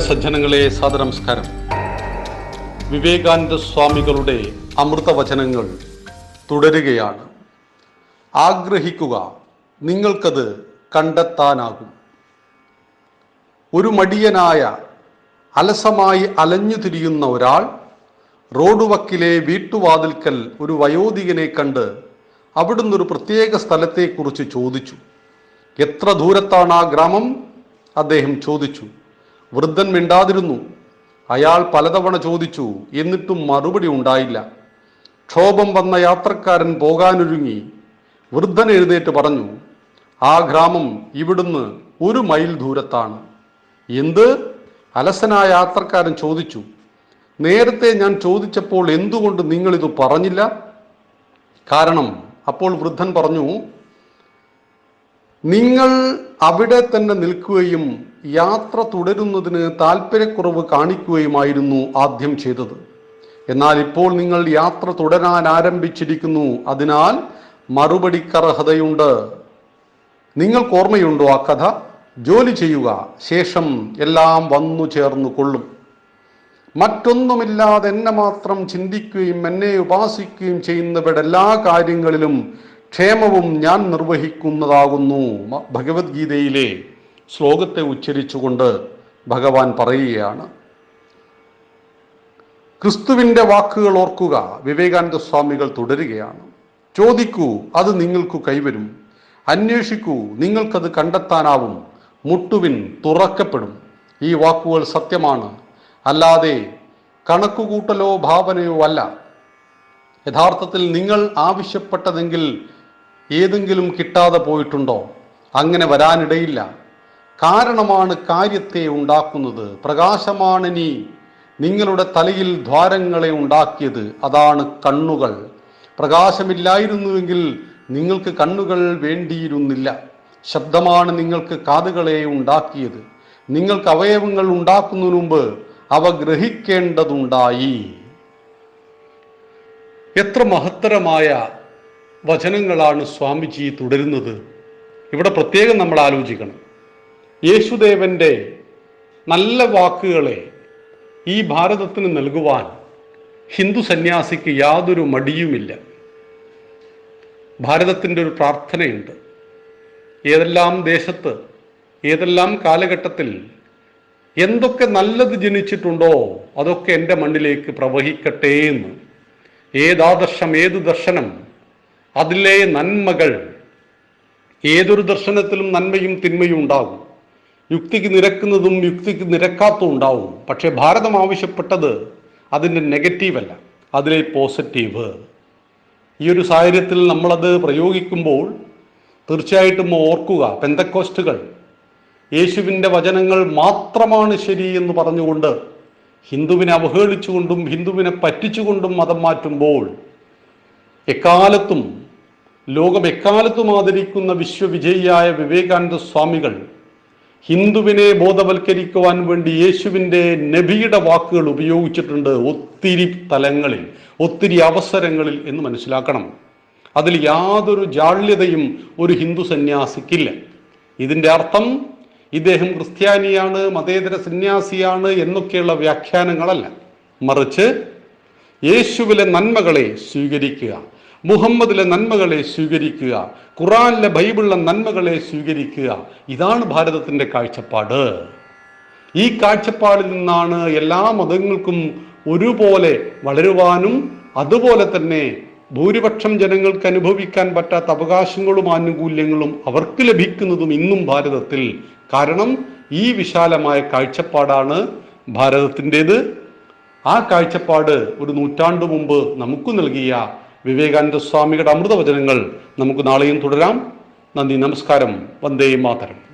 സജ്ജനങ്ങളെ സാദനമസ്കാരം വിവേകാനന്ദ സ്വാമികളുടെ അമൃതവചനങ്ങൾ തുടരുകയാണ്. ആഗ്രഹിക്കുക നിങ്ങൾക്കത് കണ്ടെത്താനാകും. ഒരു മടിയനായ അലസമായി അലഞ്ഞു തിരിയുന്ന ഒരാൾ റോഡ് വക്കിലെ വീട്ടുവാതിൽക്കൽ ഒരു വയോധികനെ കണ്ട് അവിടുന്ന് ഒരു പ്രത്യേക സ്ഥലത്തെക്കുറിച്ച് ചോദിച്ചു. എത്ര ദൂരത്താണ് ആ ഗ്രാമം? അദ്ദേഹം ചോദിച്ചു. വൃദ്ധൻ മിണ്ടാതിരുന്നു. അയാൾ പലതവണ ചോദിച്ചു എന്നിട്ടും മറുപടി ഉണ്ടായില്ല. ക്ഷോഭം വന്ന യാത്രക്കാരൻ പോകാനൊരുങ്ങി. വൃദ്ധൻ എഴുന്നേറ്റ് പറഞ്ഞു ആ ഗ്രാമം ഇവിടുന്ന് ഒരു മൈൽ ദൂരത്താണ്. എന്ത്? അലസനായ യാത്രക്കാരൻ ചോദിച്ചു നേരത്തെ ഞാൻ ചോദിച്ചപ്പോൾ എന്തുകൊണ്ട് നിങ്ങളിത് പറഞ്ഞില്ല? കാരണം അപ്പോൾ വൃദ്ധൻ പറഞ്ഞു നിങ്ങൾ അവിടെ തന്നെ നിൽക്കുകയും യാത്ര തുടരുന്നതിന് താല്പര്യക്കുറവ് കാണിക്കുകയുമായിരുന്നു ആദ്യം ചെയ്തത്. എന്നാൽ ഇപ്പോൾ നിങ്ങൾ യാത്ര തുടരാൻ ആരംഭിച്ചിരിക്കുന്നു. അതിനാൽ മറുപടിക്കർഹതയുണ്ട് നിങ്ങൾക്ക് ഓർമ്മയുണ്ടോ ആ കഥ? ജോലി ചെയ്യുക ശേഷം എല്ലാം വന്നു ചേർന്നു കൊള്ളും. മറ്റൊന്നുമില്ലാതെ എന്നെ മാത്രം ചിന്തിക്കുകയും എന്നെ ഉപാസിക്കുകയും ചെയ്യുന്നവരുടെ എല്ലാ കാര്യങ്ങളിലും ക്ഷേമവും ഞാൻ നിർവഹിക്കുന്നതാകുന്നു. ഭഗവത്ഗീതയിലെ ശ്ലോകത്തെ ഉച്ചരിച്ചുകൊണ്ട് ഭഗവാൻ പറയുകയാണ് ക്രിസ്തുവിന്റെ വാക്കുകൾ ഓർക്കുക വിവേകാനന്ദ സ്വാമികൾ തുടരുകയാണ്. ചോദിക്കൂ അത് നിങ്ങൾക്ക് കൈവരും. അന്വേഷിക്കൂ നിങ്ങൾക്കത് കണ്ടെത്താനാവും. മുട്ടുവിൻ തുറക്കപ്പെടും. ഈ വാക്കുകൾ സത്യമാണ്. അല്ലാതെ കണക്കുകൂട്ടലോ ഭാവനയോ അല്ല. യഥാർത്ഥത്തിൽ നിങ്ങൾ ആവശ്യപ്പെട്ടതെങ്കിൽ ഏതെങ്കിലും കിട്ടാതെ പോയിട്ടുണ്ടോ? അങ്ങനെ വരാനിടയില്ല. കാരണമാണ് കാര്യത്തെ ഉണ്ടാക്കുന്നത്. പ്രകാശമാണ് നീ നിങ്ങളുടെ തലയിൽ ദ്വാരങ്ങളെ ഉണ്ടാക്കിയത്. അതാണ് കണ്ണുകൾ. പ്രകാശമില്ലായിരുന്നുവെങ്കിൽ നിങ്ങൾക്ക് കണ്ണുകൾ വേണ്ടിയിരുന്നില്ല. ശബ്ദമാണ് നിങ്ങൾക്ക് കാതുകളെ ഉണ്ടാക്കിയത്. നിങ്ങൾക്ക് അവയവങ്ങൾ ഉണ്ടാക്കുന്നതിന് മുമ്പ് അവ ഗ്രഹിക്കേണ്ടതുണ്ടായി. എത്ര മഹത്തരമായ വചനങ്ങളാണ് സ്വാമിജി തുടരുന്നത്. ഇവിടെ പ്രത്യേകം നമ്മൾ ആലോചിക്കണം. യേശുദേവന്റെ നല്ല വാക്കുകളെ ഈ ഭാരതത്തിന് നൽകുവാൻ ഹിന്ദു സന്യാസിക്ക് യാതൊരു മടിയുമില്ല. ഭാരതത്തിന്റെ ഒരു പ്രാർത്ഥനയുണ്ട്. ഏതെല്ലാം ദേശത്ത് ഏതെല്ലാം കാലഘട്ടത്തിൽ എന്തൊക്കെ നല്ലത് ജനിച്ചിട്ടുണ്ടോ അതൊക്കെ എന്റെ മണ്ണിലേക്ക് പ്രവഹിക്കട്ടെ എന്ന്. ഏതാദർശം ഏത് ദർശനം അതിലെ നന്മകൾ ഏതൊരു ദർശനത്തിലും നന്മയും തിന്മയും ഉണ്ടാകും. യുക്തിക്ക് നിരക്കുന്നതും യുക്തിക്ക് നിരക്കാത്തതും ഉണ്ടാവും. പക്ഷേ ഭാരതം ആവശ്യപ്പെട്ടത് അതിന്റെ നെഗറ്റീവ് അല്ല. അതിലെ പോസിറ്റീവ് ഈ ഒരു സാഹചര്യത്തിൽ നമ്മളത് പ്രയോഗിക്കുമ്പോൾ തീർച്ചയായിട്ടും ഓർക്കുക പെന്തക്കോസ്റ്റുകൾ യേശുവിന്റെ വചനങ്ങൾ മാത്രമാണ് ശരി എന്ന് പറഞ്ഞുകൊണ്ട് ഹിന്ദുവിനെ അവഹേളിച്ചുകൊണ്ടും ഹിന്ദുവിനെ പറ്റിച്ചുകൊണ്ടും മതം മാറ്റുമ്പോൾ എക്കാലത്തും ലോകം എക്കാലത്തും ആദരിക്കുന്ന വിശ്വവിജയിയായ വിവേകാനന്ദ സ്വാമികൾ ഹിന്ദുവിനെ ബോധവൽക്കരിക്കുവാൻ വേണ്ടി യേശുവിന്റെ നബിയുടെ വാക്കുകൾ ഉപയോഗിച്ചിട്ടുണ്ട് ഒത്തിരി തലങ്ങളിൽ ഒത്തിരി അവസരങ്ങളിൽ എന്ന് മനസ്സിലാക്കണം. അതിൽ യാതൊരു ജാള്യതയും ഒരു ഹിന്ദു സന്യാസിക്കില്ല. ഇതിന്റെ അർത്ഥം ഇദ്ദേഹം ക്രിസ്ത്യാനിയാണ് മതേതര സന്യാസിയാണ് എന്നൊക്കെയുള്ള വ്യാഖ്യാനങ്ങളല്ല. മറിച്ച് യേശുവിലെ നന്മകളെ സ്വീകരിക്കുക. മുഹമ്മദിലെ നന്മകളെ സ്വീകരിക്കുക ഖുറാനിലെ ബൈബിളിലെ നന്മകളെ സ്വീകരിക്കുക. ഇതാണ് ഭാരതത്തിന്റെ കാഴ്ചപ്പാട്. ഈ കാഴ്ചപ്പാടിൽ നിന്നാണ് എല്ലാ മതങ്ങൾക്കും ഒരുപോലെ വളരുവാനും അതുപോലെ തന്നെ ഭൂരിപക്ഷം ജനങ്ങൾക്ക് അനുഭവിക്കാൻ പറ്റാത്ത അവകാശങ്ങളും ആനുകൂല്യങ്ങളും അവർക്ക് ലഭിക്കുന്നതും ഇന്നും ഭാരതത്തിൽ. കാരണം ഈ വിശാലമായ കാഴ്ചപ്പാടാണ് ഭാരതത്തിന്റെത്. ആ കാഴ്ചപ്പാട് ഒരു നൂറ്റാണ്ടു മുമ്പ് നമുക്ക് നൽകിയ വിവേകാനന്ദ സ്വാമികളുടെ അമൃതവചനങ്ങൾ നമുക്ക് നാളെയും തുടരാം. നന്ദി നമസ്കാരം. വന്ദേ മാതരം.